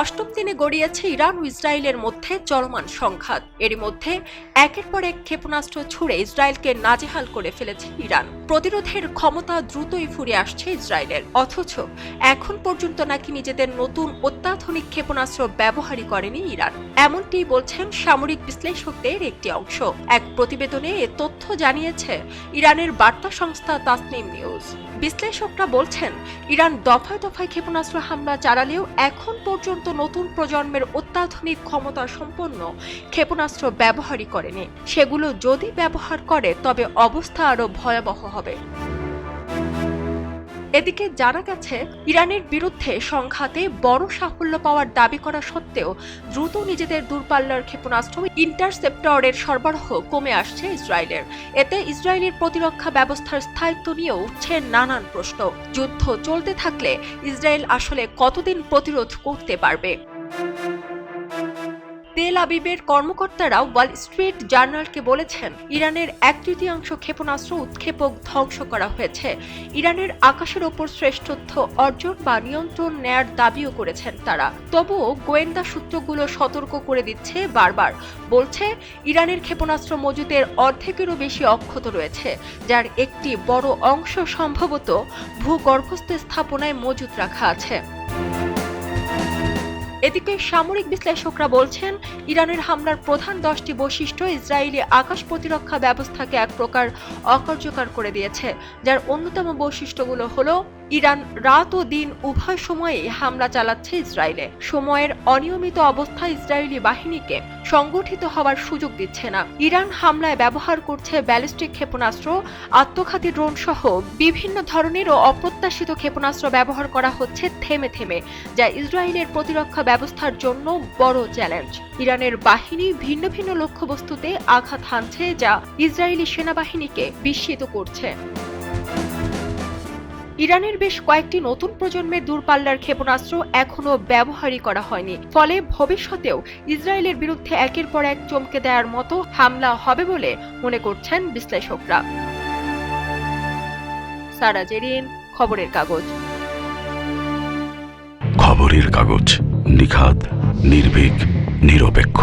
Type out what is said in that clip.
অষ্টম দিনে গড়িয়েছে ইরান ও ইসরায়েলের মধ্যে চলমান সংঘাত। এরই মধ্যে একের পর এক ক্ষেপণাস্ত্র ছুড়ে ইসরায়েলকে নাজেহাল করে ফেলেছে ইরান। প্রতিরোধের ক্ষমতা দ্রুতই ফুরে আসছে ইসরায়েলের। অথচ এখন পর্যন্ত নাকি নিজেদের নতুন অত্যাধুনিক ক্ষেপণাস্ত্র ব্যবহারই করেনি ইরান। এমনটি বলছেন সামরিক বিশ্লেষকদের একটি অংশ। এক প্রতিবেদনে এ তথ্য জানিয়েছে ইরানের বার্তা সংস্থা তাসনিম নিউজ। বিশ্লেষকরা বলছেন, ইরান দফায় দফায় ক্ষেপণাস্ত্র হামলা চালালেও এখন পর্যন্ত নতুন প্রজন্মের অত্যাধুনিক ক্ষমতা সম্পন্ন ক্ষেপণাস্ত্র ব্যবহারই করেনি। সেগুলো যদি ব্যবহার করে, তবে অবস্থা আরও ভয়াবহ হবে। এদিকে জানা গেছে, ইরানের বিরুদ্ধে সংঘাতে বড় সাফল্য পাওয়ার দাবি করা সত্ত্বেও দ্রুত নিজেদের দূরপাল্লার ক্ষেপণাস্ত্র ইন্টারসেপ্টরের সরবরাহ কমে আসছে ইসরায়েলের। এতে ইসরায়েলের প্রতিরক্ষা ব্যবস্থার স্থায়িত্ব নিয়েও উঠছে নানান প্রশ্ন। যুদ্ধ চলতে থাকলে ইসরায়েল আসলে কতদিন প্রতিরোধ করতে পারবে? তেল আবিবের কর্মকর্তারা ওয়াল স্ট্রিট জার্নালকে বলেছেন, ইরানের এক তৃতীয়াংশ ক্ষেপণাস্ত্র উৎক্ষেপক ধ্বংস করা হয়েছে। ইরানের আকাশের ওপর শ্রেষ্ঠত্ব অর্জন বা নিয়ন্ত্রণ নেয়ার দাবিও করেছেন তারা। তবুও গোয়েন্দা সূত্রগুলো সতর্ক করে দিচ্ছে বারবার। বলছে, ইরানের ক্ষেপণাস্ত্র মজুদের অর্ধেকেরও বেশি অক্ষত রয়েছে, যার একটি বড় অংশ সম্ভবত ভূগর্ভস্থ স্থাপনায় মজুত রাখা আছে। এদিকে সামরিক বিশ্লেষকরা বলছেন, ইরানের হামলার প্রধান দশটি বৈশিষ্ট্য ইসরায়েলি আকাশ প্রতিরক্ষা ব্যবস্থাকে এক প্রকার অকার্যকর করে দিয়েছে। যার অন্যতম বৈশিষ্ট্যগুলো হলো ইরান রাত ও দিন উভয় সময়ে হামলা চালাচ্ছে ইসরায়েলে। সময়ের অনিয়মিত অবস্থা ইসরায়েলি বাহিনীকে সংগঠিত হওয়ার সুযোগ দিচ্ছে না। ইরান হামলায় ব্যবহার করছে ব্যালিস্টিক ক্ষেপণাস্ত্র, আত্মঘাতী ড্রোন সহ বিভিন্ন ধরনের ও অপ্রত্যাশিত ক্ষেপণাস্ত্র ব্যবহার করা হচ্ছে থেমে থেমে, যা ইসরায়েলের প্রতিরক্ষা ব্যবস্থার জন্য বড় চ্যালেঞ্জ। ইরানের বাহিনী ভিন্ন ভিন্ন লক্ষ্যবস্তুতে আঘাত হানছে, যা ইসরায়েলি সেনাবাহিনীকে বিস্মিত করছে। ইরানের বেশ কয়েকটি নতুন প্রজন্মের দূরপাল্লার ক্ষেপণাস্ত্র এখনও ব্যবহারই করা হয়নি। ফলে ভবিষ্যতেও ইসরায়েলের বিরুদ্ধে একের পর এক চমকে দেওয়ার মতো হামলা হবে বলে মনে করছেন বিশ্লেষকরা। সারা জেরিন, খবরের কাগজ। খবরের কাগজ নিখাত, নির্ভীক, নিরপেক্ষ।